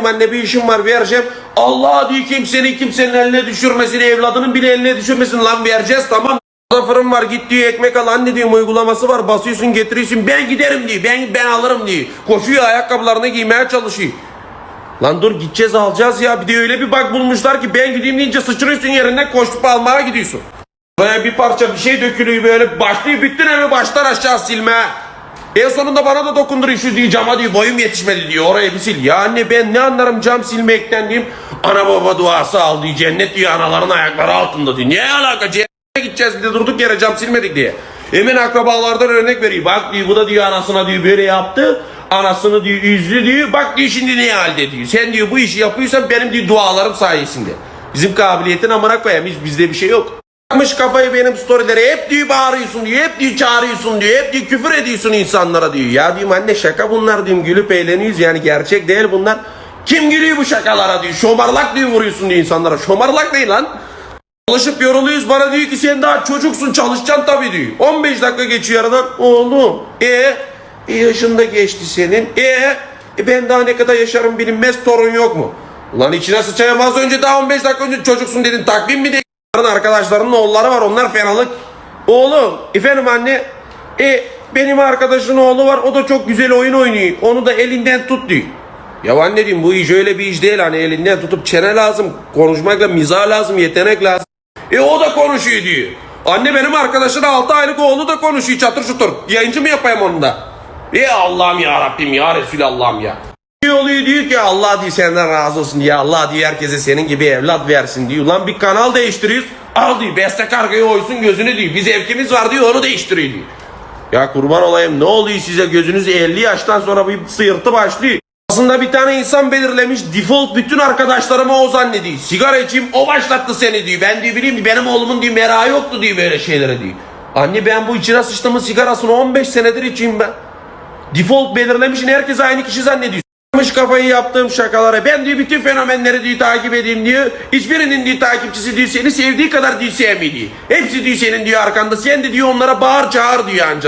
diyorum anne bir işim var vereceğim. Allah diyor kimsenin kimsenin eline düşürmesin evladının bile eline düşürmesin lan vereceğiz tamam. Orada fırın var git diyor ekmek al anne diyorum uygulaması var basıyorsun getiriyorsun ben giderim diyor ben ben alırım diyor. Koşuyor ayakkabılarını giymeye çalışıyor. Lan dur gideceğiz alacağız ya bir de öyle bir bak bulmuşlar ki ben gideyim deyince sıçrıyorsun yerinden koşup almaya gidiyorsun. Böyle bir parça bir şey dökülüyor böyle başlıyor bütün evi baştan aşağı silme. En sonunda bana da dokunduruyor şu diyor cama diyor boyum yetişmedi diyor oraya bir sil. Ya anne ben ne anlarım cam silmekten diyeyim. Ana baba duası al diyor cennet diyor anaların ayakları altında diyor. Ne alaka cennete gideceğiz de durduk yere cam silmedik diye. Emin akrabalardan örnek veriyor. Bak diyor bu da diyor anasına diyor böyle yaptı. Anasını diyor üzdü diyor. Bak diyor şimdi ne halde diyor. Sen diyor bu işi yapıyorsan benim diyor dualarım sayesinde. Bizim kabiliyetin amına koyayım hiç bizde bir şey yok. Takmış kafayı benim storylere hep diyor bağırıyorsun diyor hep diyor çağırıyorsun diyor hep diyor küfür ediyorsun insanlara diyor. Ya diyorum anne şaka bunlar diyorum gülüp eğleniyoruz yani gerçek değil bunlar. Kim gülüyor bu şakalara diyor şomarlak diyor vuruyorsun diyor insanlara şomarlak değil lan. Çalışıp yoruluyoruz bana diyor ki sen daha çocuksun çalışacaksın tabii diyor. 15 dakika geçiyor aradan oğlum e, e yaşında geçti senin e, e ben daha ne kadar yaşarım bilinmez torun yok mu? Ulan içine sıçayım az önce daha 15 dakika önce çocuksun dedin takvim mi değil? Arkadaşlarının oğulları var onlar fenalık. Oğlum efendim anne e benim arkadaşın oğlu var o da çok güzel oyun oynuyor. Onu da elinden tut diyor. Ya anne diyeyim bu iş öyle bir iş değil hani elinden tutup çene lazım. Konuşmakla mizah lazım yetenek lazım. E o da konuşuyor diyor. Anne benim arkadaşın 6 aylık oğlu da konuşuyor çatır çutur. Yayıncı mı yapayım onu da? E Allah'ım ya Rabbim ya Resulallah'ım ya. Ne oluyor diyor ki Allah diyor senden razı olsun ya Allah diyor herkese senin gibi evlat versin diyor. Lan bir kanal değiştiriyoruz. Al diyor beste kargayı oysun gözünü diyor. Bir zevkimiz var diyor onu değiştiriyor diyor. Ya kurban olayım ne oluyor size gözünüz 50 yaştan sonra bir sıyırtı başlıyor. Aslında bir tane insan belirlemiş default bütün arkadaşlarıma o zannediyor. Sigara içeyim o başlattı seni diyor. Ben diyor bileyim benim oğlumun diyor merakı yoktu diyor böyle şeylere diyor. Anne ben bu içine sıçtığımın sigarasını 15 senedir içeyim ben. Default belirlemişin herkes aynı kişi zannediyor. S**mış kafayı yaptığım şakalara ben diyor bütün fenomenleri diyor takip edeyim diyor. Hiçbirinin diyor takipçisi diyor seni sevdiği kadar diyor sevmiyor diyor. Hepsi diyor senin diyor arkanda sen de diyor onlara bağır çağır diyor ancak.